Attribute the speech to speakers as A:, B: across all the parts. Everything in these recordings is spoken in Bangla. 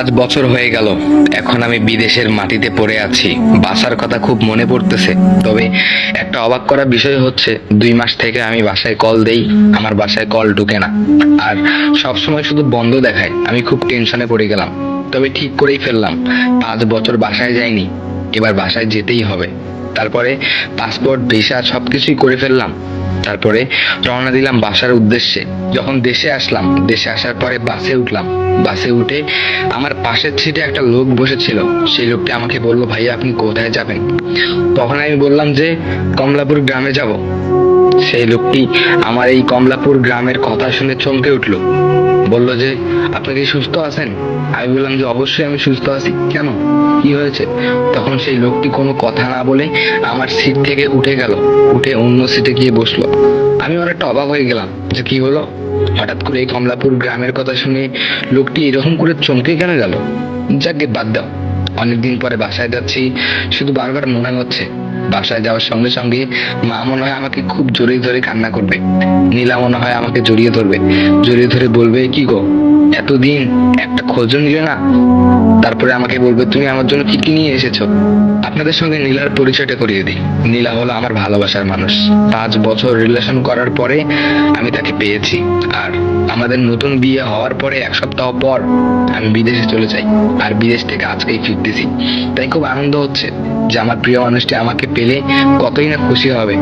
A: পাঁচ বছর হয়ে গেল। এখন আমি বিদেশের মাটিতে পড়ে আছি। বাসার কথা খুব মনে পড়তেছে। তবে একটা অবাক করা বিষয় হচ্ছে, দুই মাস থেকে আমি বাসায় কল দেই, আমার বাসায় কল ঢুকে না। আর সব সময় শুধু বন্ধ দেখায়। আমি খুব টেনশনে পড়ে গেলাম। তবে ঠিক করেই ফেললাম। পাঁচ বছর বাসায় যাইনি। এবার বাসায় যেতেই হবে। তারপরে পাসপোর্ট, ভিসা সবকিছুই করে ফেললাম। তারপরে রওনা দিলাম বাসার উদ্দেশ্যে। যখন দেশে আসলাম, দেশে আসার পরে বাসে উঠলাম। বাসে উঠে আমার পাশের সিটে একটা লোক বসেছিল। সেই লোকটি আমাকে বলল, ভাই, আপনি কোথায় যাবেন? তখন আমি বললাম যে, কমলাপুর গ্রামে যাব। সেই লোকটি আমার এই কমলাপুর গ্রামের কথা শুনে চমকে উঠল। বলল যে, আপনি কি সুস্থ আছেন? আমি বললাম যে, অবশ্যই আমি সুস্থ আছি। কেন? কি হয়েছে? তখন সেই লোকটি কোনো কথা না বলে আমার সিট থেকে উঠে গেল, উঠে অন্য সিটে গিয়ে বসল। আমি অনেকটা অবাক হয়ে গেলাম যে কি হলো? হঠাৎ করে এই কমলাপুর গ্রামের কথা শুনে লোকটি এরকম করে চমকে কেন গেল? যাকে বাদ দাও। অনেকদিন পরে বাসায় যাচ্ছি, শুধু বারবার মনে হচ্ছে। বাসায় যাওয়ার সঙ্গে সঙ্গে মা মনে হয় আমাকে খুব জোরে ধরে কান্না করবে। নীলা মনে হয় আমাকে জড়িয়ে ধরবে। জড়িয়ে ধরে বলবে, কি গো? এতদিন একটা খোঁজও নিলে না? তারপরে আমাকে বলবে, তুমি আমার জন্য কি কি নিয়ে এসেছ? আপনাদের সঙ্গে নীলার পরিচয়টা করিয়ে দিই। নীলা হলো আমার ভালোবাসার মানুষ। পাঁচ বছর রিলেশন করার পরে আমি তাকে পেয়েছি। আর আমাদের নতুন বিয়ে হওয়ার পরে এক সপ্তাহ পর আমি বিদেশে চলে যাই। আর বিদেশ থেকে আজকেই ফিরতেছি। তাই খুব আনন্দ হচ্ছে যে আমার প্রিয় মানুষটি আমাকে পেলে কতই না খুশি হবে।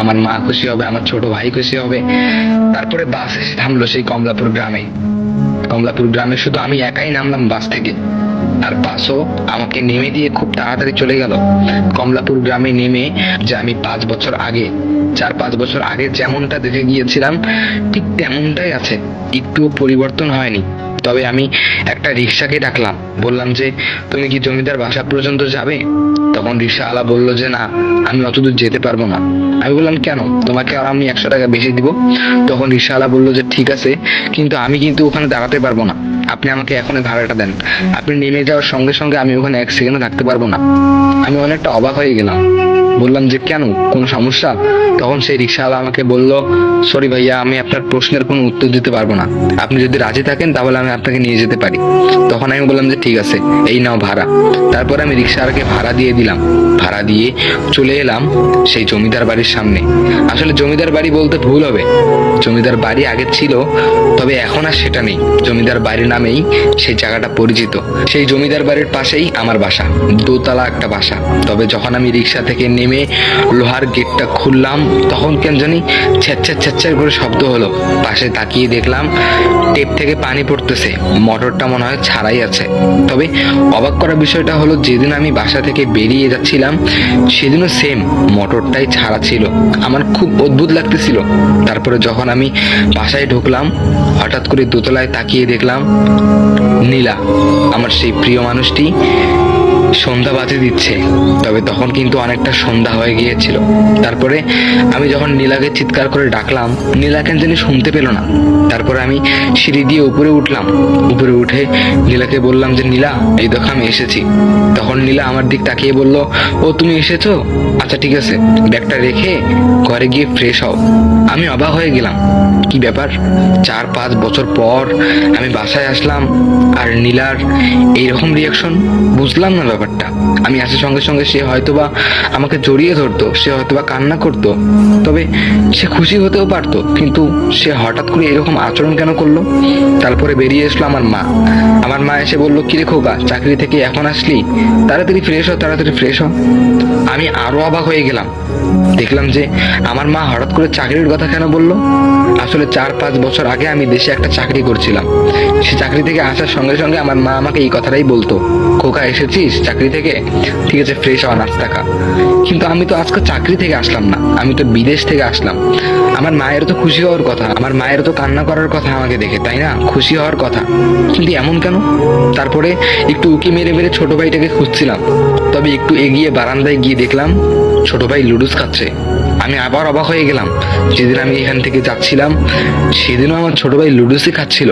A: আমার মা খুশি হবে, আমার ছোট ভাই খুশি হবে। তারপরে বাস এসে থামলো সেই কমলাপুর গ্রামে কমলাপুর গ্রামে শুধু আমি একাই নামলাম বাস থেকে। আর বাসও আমাকে নেমে দিয়ে খুব তাড়াতাড়ি চলে গেল। কমলাপুর গ্রামে নেমে যে আমি পাঁচ বছর আগে, চার পাঁচ বছর আগে যেমনটা দেখে গিয়েছিলাম, ঠিক তেমনটাই আছে। একটুও পরিবর্তন হয়নি। তবে আমি একটা রিক্সাকে ডাকলাম। বললাম যে, তুমি কি জমিদার বাসা পর্যন্ত যাবে? তখন রিক্সাওয়ালা বলল যে, না, আমি অতদূর যেতে পারব না। আমি বললাম, কেন? তোমাকে আমি একশো টাকা বেশি দিব? তখন রিক্সাওয়ালা বলল যে, ঠিক আছে, কিন্তু আমি কিন্তু ওখানে দাঁড়াতে পারব না। আপনি আমাকে এখনই ভাড়াটা দেন। আপনি নেমে যাওয়ার সঙ্গে সঙ্গে আমি ওখানে এক সেকেন্ডও থাকতে পারব না। আমি অনেকটা অবাক হয়ে গেলাম। বললাম যে, কেন? কোনো সমস্যা? তখন সেই রিক্সাওয়ালা আমাকে বলল সরি ভাইয়া, আমি আপনার প্রশ্নের কোনো উত্তর দিতে পারব না। আপনি যদি রাজি থাকেন, তাহলে আমি আপনাকে নিয়ে যেতে পারি। তখন আমি বললাম যে ঠিক আছে, এই নাও ভাড়া। তারপর আমি রিক্সাওয়ালাকে ভাড়া দিয়ে দিলাম। ভাড়া দিয়ে চলে এলাম সেই জমিদার বাড়ির সামনে। আসলে জমিদার বাড়ি বলতে ভুল হবে। জমিদার বাড়ি আগে ছিল, তবে এখন আর সেটা নেই। জমিদার বাড়ি নামেই সেই জায়গাটা পরিচিত। সেই জমিদার বাড়ির পাশেই আমার বাসা, দোতলা একটা বাসা। তবে যখন আমি রিক্সা থেকে নেমে লোহার গেটটা খুললাম, তখন কেন জানি ছ্যাচ্ছার ছ্যাচ্ছার করে শব্দ হলো। পাশে তাকিয়ে দেখলাম টেপ থেকে পানি পড়তেছে। মোটরটা মনে হয় ছাড়াই আছে। তবে অবাক করা বিষয়টা হলো, যেদিন আমি বাসা থেকে বেরিয়ে যাচ্ছিলাম, সেদিনও সেম মোটরটাই ছাড়া ছিল। আমার খুব অদ্ভুত লাগতেছিল। তারপরে যখন আমি বাসায় ঢুকলাম, হঠাৎ করে দোতলায় তাকিয়ে দেখলাম, নীলা, আমার সেই প্রিয় মানুষটি। সন্ধ্যা বাজে দিচ্ছে। তবে তখন কিন্তু অনেকটা সন্ধ্যা হয়ে গিয়েছিল। তারপরে আমি যখন নীলাকে চিৎকার করে ডাকলাম, নীলা কেন শুনতে পেল না। তারপরে আমি সিঁড়ি দিয়ে উপরে উঠলাম। উপরে উঠে নীলাকে বললাম যে, নীলা, এই দেখো আমি এসেছি। তখন নীলা আমার দিক তাকিয়ে বলল, ও, তুমি এসেছ? আচ্ছা ঠিক আছে। ব্যাগটা রেখে ঘরে গিয়ে ফ্রেশ হও। আমি অবাক হয়ে গেলাম। কি ব্যাপার? চার, পাঁচ বছর পর আমি বাসায় আসলাম, আর নীলার এইরকম রিয়াকশন বুঝলাম না ব্যাপারটা। আমি আসার সঙ্গে সঙ্গে সে হয়তোবা আমাকে জড়িয়ে ধরতো, সে হয়তোবা কান্না করতো, তবে সে খুশি হতেও পারতো, কিন্তু সে হঠাৎ করে এরকম আচরণ কেন করল? তারপরে বেরিয়ে আসলো আমার মা। আমার মা এসে বলল কি কিরে খোকা, চাকরি থেকে এখন আসলি? তাড়াতাড়ি ফ্রেশ হ, তাড়াতাড়ি ফ্রেশ হ। আমি আরও অবাক হয়ে গেলাম। দেখলাম যে আমার মা হঠাৎ করে চাকরির কথা কেন বলল? আসলে চার পাঁচ বছর আগে আমি দেশে একটা চাকরি করছিলাম। সে চাকরি থেকে আসার সঙ্গে সঙ্গে আমার মা আমাকে এই কথাটাই বলতো, খোকা, এসেছিস? চাকরি থেকে, ঠিক আছে ফ্রেশ হওয়া নাস্তা খা কিন্তু আমি তো আজকে চাকরি থেকে আসলাম না, আমি তো বিদেশ থেকে আসলাম। আমার মায়ের তো খুশি হওয়ার কথা, আমার মায়ের তো কান্না করার কথা আমাকে দেখে, তাই না? খুশি হওয়ার কথা। কিন্তু এমন কেন? তারপরে একটু উকি মেরে মেরে ছোট ভাইটাকে খুঁজছিলাম। তবে একটু এগিয়ে বারান্দায় গিয়ে দেখলাম, ছোট ভাই লুডুস খাচ্ছে। আমি আবার অবাক হয়ে গেলাম, যেদিন আমি এখান থেকে যাচ্ছিলাম, সেদিনও আমার ছোট ভাই লুডুসই খাচ্ছিল।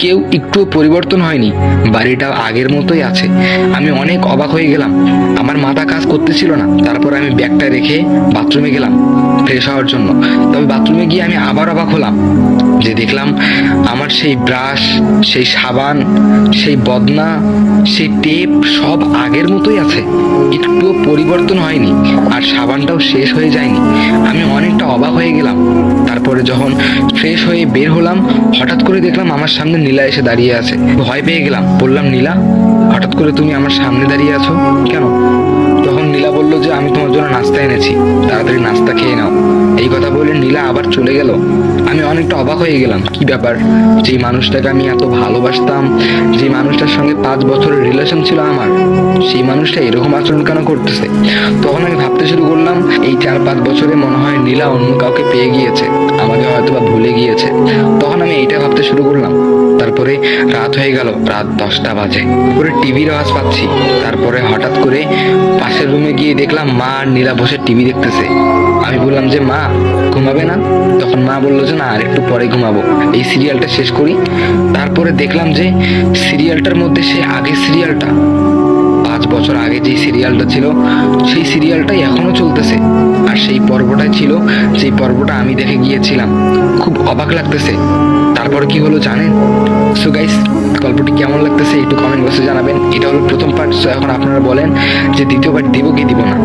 A: কেউ একটুও পরিবর্তন হয়নি। বাড়িটা আগের মতোই আছে। আমি অনেক অবাক হয়ে গেলাম। আমার মাথা কাজ করতেছিল না। তারপর আমি ব্যাগটা রেখে বাথরুমে গেলাম ফ্রেশ হওয়ার জন্য। তবে বাথরুমে গিয়ে আমি আবার অবাক হলাম। যে দেখলাম আমার সেই ব্রাশ, সেই সাবান, সেই বদনা, সেই টেপ সব আগের মতোই আছে। একটুও পরিবর্তন হয়নি আর সাবানটাও শেষ হয়ে যায়নি। আমি অনেকটা অবাক হয়ে গেলাম। তারপরে যখন ফ্রেশ হয়ে বের হলাম, হঠাৎ করে দেখলাম আমার সামনে নীলা এসে দাঁড়িয়ে আছে। ভয় পেয়ে গেলাম। বললাম, নীলা, হঠাৎ করে তুমি আমার সামনে দাঁড়িয়ে আছো? কেন? নীলা বলল যে আমি তোমার জন্য নাস্তা এনেছি। তাড়াতাড়ি নাস্তা খেয়ে নাও। এই কথা বলে নীলা আবার চলে গেল। আমি অনেকটা অবাক হয়ে গেলাম। কি ব্যাপার? যেই মানুষটাকে আমি এত ভালোবাসতাম যে মানুষটার সঙ্গে পাঁচ বছরের রিলেশন ছিল আমার, সেই মানুষটা এরকম আচরণ কেন করতেছে? তখন আমি ভাবতে শুরু করলাম, এই চার পাঁচ বছরে মনে হয় নীলা অন্য কাউকে পেয়ে গিয়েছে। আমাকে হয়তো বা ভুলে গিয়েছে। তখন আমি এইটা ভাবতে শুরু করলাম। তারপরে রাত হয়ে গেল, রাত দশটা বাজে। পরে টিভির আওয়াজ পাচ্ছি। তারপরে হঠাৎ করে পাশের রুমে গিয়ে দেখলাম মা আর নীলা বসে টিভি দেখতেছে। আমি বললাম যে, মা, ঘুমাবে না? তখন মা বলল যে, না, আর একটু পরে ঘুমাবো। এই সিরিয়ালটা শেষ করি। তারপরে দেখলাম যে, সিরিয়ালটার মধ্যে সে আগের সিরিয়ালটা বছর আগে যে সিরিয়ালটা ছিল, সেই সিরিয়ালটাই এখনও চলতেছে। আর সেই পর্বটাই ছিল সেই পর্বটা আমি দেখে গিয়েছিলাম। খুব অবাক লাগতেছে। তারপর কি হলো জানেন? সো গাইস গল্পটি কেমন লাগতেছে একটু কমেন্ট বক্সে জানাবেন। এটা হলো প্রথম পার্ট সো এখন আপনারা বলেন যে দ্বিতীয় পার্ট দিব কি দিব না।